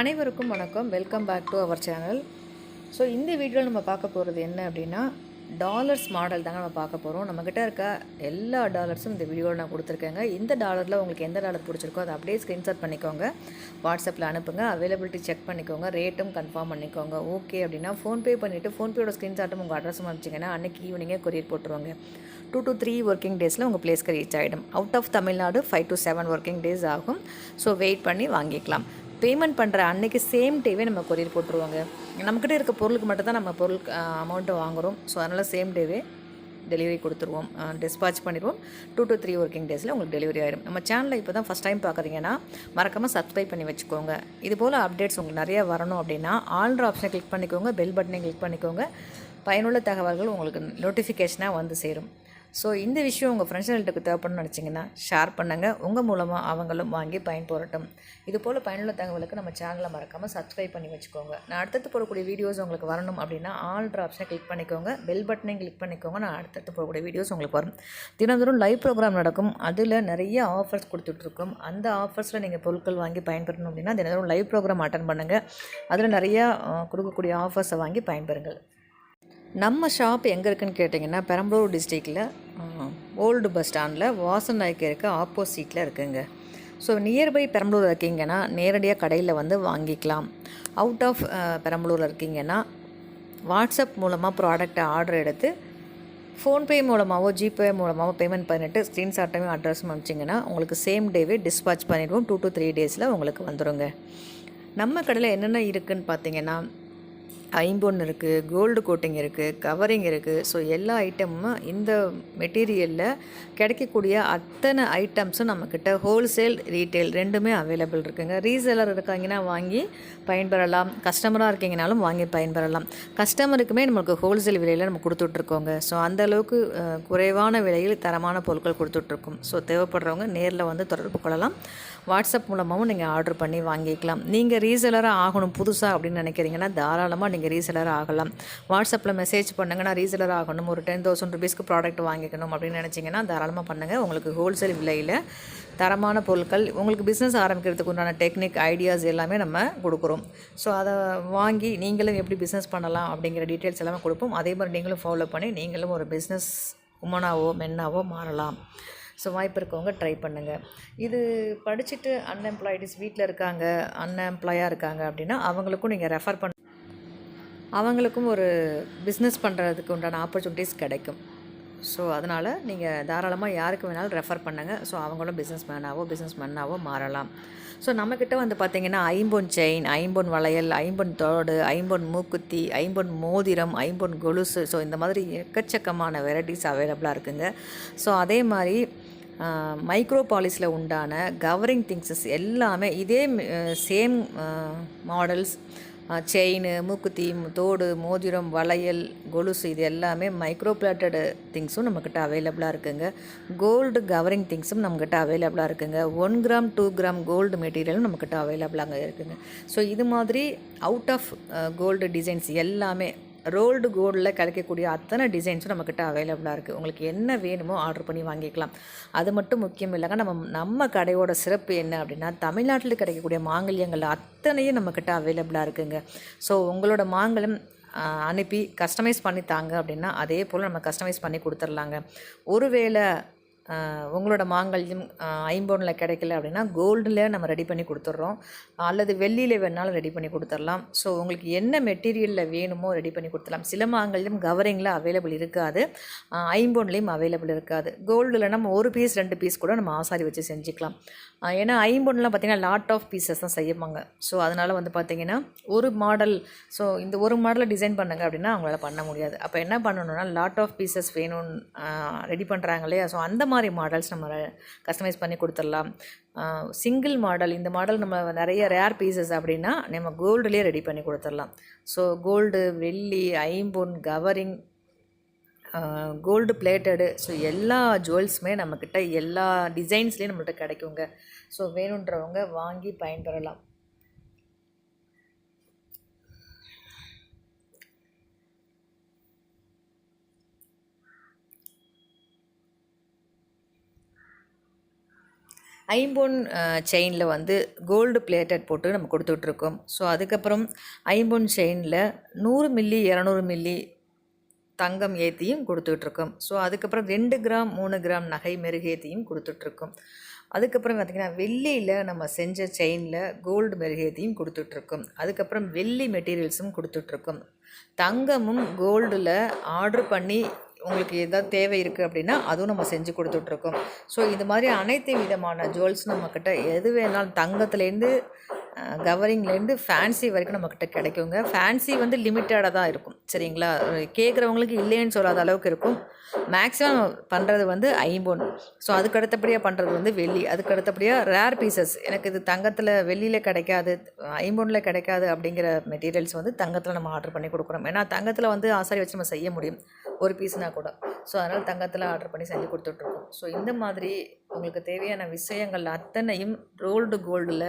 அனைவருக்கும் வணக்கம். Welcome back to our channel so இந்த வீடியோவில் நம்ம பார்க்க போகிறது என்ன அப்படின்னா டாலர்ஸ் மாடல் தாங்க நம்ம பார்க்க போகிறோம் நம்மக்கிட்ட இருக்க எல்லா டாலர்ஸும் இந்த வீடியோவில் நான் கொடுத்துருக்கேங்க. இந்த டாலரில் உங்களுக்கு எந்த டாலர் பிடிச்சிருக்கோ அதை அப்படியே ஸ்க்ரீன்ஷாட் பண்ணிக்கோங்க. வாட்ஸ்அப்பில் அனுப்புங்க. அவைலபிலிட்டி செக் பண்ணிக்கோங்க. ரேட்டும் கன்ஃபார்ம் பண்ணிக்கோங்க. ஓகே அப்படின்னா ஃபோன்பே பண்ணிவிட்டு ஃபோன்பேயோட ஸ்க்ரீன்ஷாட்டும் உங்கள் அட்ரஸும் அனுப்பிச்சிங்கன்னா அன்றைக்கி ஈவினிங்கே கொரியர் போட்டுருவாங்க. டூ டு த்ரீ ஒர்க்கிங் டேஸில் உங்கள் பிளேஸ்க்கு ரீச் ஆகிடும் out of Tamil Nadu five to seven working days ஆகும். ஸோ வெயிட் பண்ணி வாங்கிக்கலாம். பேமெண்ட் பண்ணுற அன்னைக்கு சேம் டேவே நம்ம கொரியர் போட்டுருவாங்க. நம்மக்கிட்ட இருக்க பொருளுக்கு மட்டும் தான் நம்ம பொருள் அமௌண்ட்டை வாங்குகிறோம் ஸோ அதனால் சேம் டேவே டெலிவரி கொடுத்துருவோம். டிஸ்பாச் பண்ணிடுவோம். டூ டு த்ரீ ஒர்க்கிங் டேஸில் உங்களுக்கு டெலிவரி ஆயிடும் நம்ம சேனலில் இப்போ தான் ஃபஸ்ட் டைம் பார்க்குறீங்கன்னா மறக்காமல் சப்ஸ்கிரைப் பண்ணி வச்சுக்கோங்க. இது போல் அப்டேட்ஸ் உங்களுக்கு நிறையா வரணும் அப்படின்னா ஆல்ட்ரு ஆப்ஷனை கிளிக் பண்ணிக்கோங்க பெல் பட்டனை கிளிக் பண்ணிக்கோங்க. பயனுள்ள தகவல்கள் உங்களுக்கு நோட்டிஃபிகேஷனாக வந்து சேரும். ஸோ இந்த விஷயம் உங்கள் ஃப்ரெண்ட்ஸ்களுக்கு தேவைப்படணும்னு நினச்சிங்கன்னா ஷேர் பண்ணுங்கள் உங்கள் மூலமாக அவங்களும் வாங்கி பயன்பெறட்டும் இது போல் பயனுள்ள தகவலுக்கு நம்ம சேனலை மறக்காமல் சப்ஸ்கிரைப் பண்ணி வச்சுக்கோங்க. நான் அடுத்தடுத்து போடக்கூடிய வீடியோஸ் உங்களுக்கு வரணும் அப்படின்னா ஆல்ட்ரு ஆப்ஷனை கிளிக் பண்ணிக்கோங்க. பெல் பட்டனையும் கிளிக் பண்ணிக்கோங்க. நான் அடுத்தடுத்து போடக்கூடிய வீடியோஸ் உங்களுக்கு வரும். தினந்தோறும் லைவ் ப்ரோக்ராம் நடக்கும். அதில் நிறைய ஆஃபர்ஸ் கொடுத்துட்ருக்கோம். அந்த ஆஃபர்ஸில் நீங்கள் பொருட்கள் வாங்கி பயன்பெறணும் அப்படின்னா தினந்தோறும் லைவ் ப்ரோக்ராம் அட்டன் பண்ணுங்கள் அதில் நிறையா கொடுக்கக்கூடிய ஆஃபர்ஸை வாங்கி பயன்பெறுங்கள். நம்ம ஷாப் எங்கே இருக்குன்னு கேட்டிங்கன்னா பெரம்பலூர் டிஸ்ட்ரிக்டில் ஓல்டு பஸ் ஸ்டாண்டில் வாசன் நாய்க்கருக்கு ஆப்போசிட்டில் இருக்குங்க. ஸோ நியர்பை பெரம்பலூர் இருக்கீங்கன்னா நேரடியாக கடையில் வந்து வாங்கிக்கலாம். அவுட் ஆஃப் பெரம்பலூரில் இருக்கீங்கன்னா வாட்ஸ்அப் மூலமாக ப்ராடக்ட்டை ஆர்டர் எடுத்து ஃபோன்பே மூலமாகவோ ஜிபே மூலமாகவோ பேமெண்ட் பண்ணிவிட்டு ஸ்க்ரீன்ஷாட்டையும் அட்ரஸ் அனுப்பிச்சிங்கன்னா உங்களுக்கு சேம் டேவே டிஸ்பாச் பண்ணிடுவோம். டூ டு த்ரீ டேஸில் உங்களுக்கு வந்துடுங்க நம்ம கடையில் என்னென்ன இருக்குதுன்னு பார்த்தீங்கன்னா ஐம்பொன் இருக்குது கோல்டு கோட்டிங் இருக்குது கவரிங் இருக்குது ஸோ எல்லா ஐட்டமும் இந்த மெட்டீரியலில் கிடைக்கக்கூடிய அத்தனை ஐட்டம்ஸும் நம்மக்கிட்ட ஹோல்சேல் ரீட்டெயில் ரெண்டுமே அவைலபிள் இருக்குங்க. ரீசேலர் இருக்காங்கன்னா வாங்கி பயன்பெறலாம். கஸ்டமராக இருக்கீங்கனாலும் வாங்கி பயன்பெறலாம். கஸ்டமருக்குமே நம்மளுக்கு ஹோல்சேல் விலையில் நம்ம கொடுத்துட்ருக்கோங்க. ஸோ அந்தளவுக்கு குறைவான விலையில் தரமான பொருட்கள் கொடுத்துட்ருக்கோம். ஸோ தேவைப்படுறவங்க நேரில் வந்து தொடர்பு கொள்ளலாம். வாட்ஸ்அப் மூலமாகவும் நீங்கள் ஆர்டர் பண்ணி வாங்கிக்கலாம். நீங்கள் ரீசேலராக ஆகணும் புதுசாக அப்படின்னு நினைக்கிறீங்கன்னா தாராளமாக நீங்கள் ரீசெலர் ஆகலாம். வாட்ஸ்அப்பில் மெசேஜ் பண்ணுங்கள் நான் ரீசெலர் ஆகணும். ஒரு டென் தௌசண்ட் ருபீஸ்க்கு ப்ராடக்ட் வாங்கிக்கணும் அப்படின்னு நினச்சிங்கன்னா தாராளமாக பண்ணுங்கள் உங்களுக்கு ஹோல்சேல் விலையில் தரமான பொருட்கள் உங்களுக்கு பிஸ்னஸ் ஆரம்பிக்கிறதுக்கு உண்டான டெக்னிக் ஐடியாஸ் எல்லாமே நம்ம கொடுக்குறோம். ஸோ அதை வாங்கி நீங்களும் எப்படி பிஸ்னஸ் பண்ணலாம் அப்படிங்கிற டீட்டெயில்ஸ் எல்லாமே கொடுப்போம். அதே மாதிரி நீங்களும் ஃபாலோ பண்ணி நீங்களும் ஒரு பிஸ்னஸ் உமனாவோ மென்னாவோ மாறலாம். ஸோ வாய்ப்பு இருக்கவங்க ட்ரை பண்ணுங்கள் இது படிச்சுட்டு அன்எம்ப்ளாய்டிஸ் வீட்டில் இருக்காங்க அன்எம்ப்ளாயாக இருக்காங்க அப்படின்னா அவங்களுக்கும் நீங்கள் ரெஃபர் பண்ண அவங்களுக்கும் ஒரு பிஸ்னஸ் பண்ணுறதுக்கு உண்டான ஆப்பர்ச்சுனிட்டிஸ் கிடைக்கும். ஸோ அதனால் நீங்கள் தாராளமாக யாருக்கு வேணாலும் ரெஃபர் பண்ணுங்கள் ஸோ அவங்களும் பிஸ்னஸ் மேனாவோ பிஸ்னஸ் மேனாவோ மாறலாம். ஸோ நம்மக்கிட்ட வந்து பார்த்திங்கன்னா ஐம்பொன் செயின் ஐம்பொன் வளையல் ஐம்பொன் தோடு ஐம்பொன் மூக்குத்தி ஐம்பொன் மோதிரம் ஐம்பொன் கொலுசு. ஸோ இந்த மாதிரி எக்கச்சக்கமான வெரைட்டிஸ் அவைலபிளாக இருக்குங்க. ஸோ அதே மாதிரி மைக்ரோ பாலிஸில் உண்டான கவரிங் திங்ஸஸ் எல்லாமே இதே சேம் மாடல்ஸ் செயின் மூக்குத்தி தோடு மோதிரம் வளையல் கொலுசு இது எல்லாமே மைக்ரோ பிளாட்டட் திங்ஸும் நம்மக்கிட்ட அவைலபிளாக இருக்குங்க. கோல்டு கவரிங் திங்ஸும் நம்மக்கிட்ட அவைலபிளாக இருக்குங்க. One gram two gram gold மெட்டீரியலும் நம்மக்கிட்ட அவைலபிளாக இருக்குங்க. ஸோ இது மாதிரி அவுட் ஆஃப் கோல்டு டிசைன்ஸ் எல்லாமே ரோல்டு கோல்டில் கிடைக்கக்கூடிய அத்தனை டிசைன்ஸும் நம்மக்கிட்ட அவைலபிளாக இருக்குது உங்களுக்கு என்ன வேணுமோ ஆர்டர் பண்ணி வாங்கிக்கலாம். அது மட்டும் முக்கியம் இல்லைங்க. நம்ம நம்ம கடையோட சிறப்பு என்ன அப்படின்னா தமிழ்நாட்டில் கிடைக்கக்கூடிய மாங்கல்யங்கள் அத்தனையும் நம்மக்கிட்ட அவைலபிளாக இருக்குங்க. ஸோ உங்களோட மாங்கலம் அனுப்பி கஸ்டமைஸ் பண்ணி தாங்க அப்படின்னா அதே போல் நம்ம கஸ்டமைஸ் பண்ணி கொடுத்துர்லாங்க. ஒருவேளை உங்களோட மாங்கல்யம் ஐம்பொனில் கிடைக்கல அப்படின்னா கோல்டில் நம்ம ரெடி பண்ணி கொடுத்துட்றோம் அல்லது வெள்ளியில் வேணாலும் ரெடி பண்ணி கொடுத்துடலாம் ஸோ உங்களுக்கு என்ன மெட்டீரியலில் வேணுமோ ரெடி பண்ணி கொடுத்துடலாம் சில மாங்கல்யம் கவரிங்கில் அவைலபிள் இருக்காது. ஐம்பொன்லேயும் அவைலபிள் இருக்காது. கோல்டில் நம்ம ஒரு பீஸ் ரெண்டு பீஸ் கூட நம்ம ஆசாரி வச்சு செஞ்சுக்கலாம். ஏன்னா ஐம்பொன்லாம் பார்த்திங்கன்னா லாட் ஆஃப் பீசஸ் தான் செய்யப்பாங்க ஸோ அதனால் வந்து பார்த்திங்கன்னா ஒரு மாடல் ஸோ இந்த ஒரு மாடலை டிசைன் பண்ணுங்க அப்படின்னா அவங்களால பண்ண முடியாது. அப்போ என்ன பண்ணணும்னா லாட் ஆஃப் பீசஸ் வேணும்னு ரெடி பண்ணுறாங்க இல்லையா? ஸோ அந்த மாதிரி மாடல்ஸ் நம்ம கஸ்டமைஸ் பண்ணி கொடுத்துடலாம். சிங்கிள் மாடல் இந்த மாடல் நம்ம நிறைய ரேர் பீசஸ் அப்படின்னா நம்ம கோல்டுலேயே ரெடி பண்ணி கொடுத்துடலாம். ஸோ கோல்டு வெள்ளி ஐம்பொன் கவரிங் கோல்டு பிளேட்டடு ஸோ எல்லா ஜுவல்ஸுமே நம்மக்கிட்ட எல்லா டிசைன்ஸ்லேயும் நம்மள்கிட்ட கிடைக்குங்க. ஸோ வேணுன்றவங்க வாங்கி பயன்பெறலாம். ஐம்பொன் செயினில் வந்து கோல்டு பிளேட்டட் போட்டு நம்ம கொடுத்துட்ருக்கோம். ஸோ அதுக்கப்புறம் ஐம்பொன் செயினில் நூறு மில்லி இரநூறு மில்லி தங்கம் ஏற்றியும் கொடுத்துட்ருக்கோம். ஸோ அதுக்கப்புறம் ரெண்டு கிராம் மூணு கிராம் நகை மெருகேத்தியும் கொடுத்துட்ருக்கோம். அதுக்கப்புறம் பார்த்திங்கன்னா வெள்ளியில் நம்ம செஞ்ச செயினில் கோல்டு மெருகேத்தியும் கொடுத்துட்ருக்கோம். அதுக்கப்புறம் வெள்ளி மெட்டீரியல்ஸும் கொடுத்துட்ருக்கோம். தங்கமும் கோல்டில் ஆர்டர் பண்ணி உங்களுக்கு எதாவது தேவை இருக்குது அப்படின்னா அதுவும் நம்ம செஞ்சு கொடுத்துட்ருக்கோம். ஸோ இது மாதிரி அனைத்து விதமான ஜுவல்ஸ் நம்மக்கிட்ட எது வேணாலும் தங்கத்துலேருந்து கவரிங்லேருந்து ஃபேன்சி வரைக்கும் நம்மக்கிட்ட கிடைக்குங்க. ஃபேன்சி வந்து லிமிட்டடாக தான் இருக்கும். சரிங்களா? கேட்குறவங்களுக்கு இல்லைன்னு சொல்லாத அளவுக்கு இருக்கும். மேக்ஸிமம் பண்ணுறது வந்து ஐம்பொன். ஸோ அதுக்கு அடுத்தபடியாக பண்ணுறது வந்து வெள்ளி. அதுக்கு அடுத்தபடியாக ரேர் பீசஸ் எனக்கு இது தங்கத்தில் வெள்ளியில் கிடைக்காது ஐம்பொனில் கிடைக்காது அப்படிங்கிற மெட்டீரியல்ஸ் வந்து தங்கத்தில் நம்ம ஆர்டர் பண்ணி கொடுக்குறோம். ஏன்னா தங்கத்தில் வந்து ஆசாரி வச்சு நம்ம செய்ய முடியும். ஒரு பீஸ்னால் கூட. ஸோ அதனால் தங்கத்தில் ஆர்டர் பண்ணி செஞ்சு கொடுத்துட்ருக்கோம். ஸோ இந்த மாதிரி உங்களுக்கு தேவையான விஷயங்கள் அத்தனையும் ரோல்டு கோல்டில்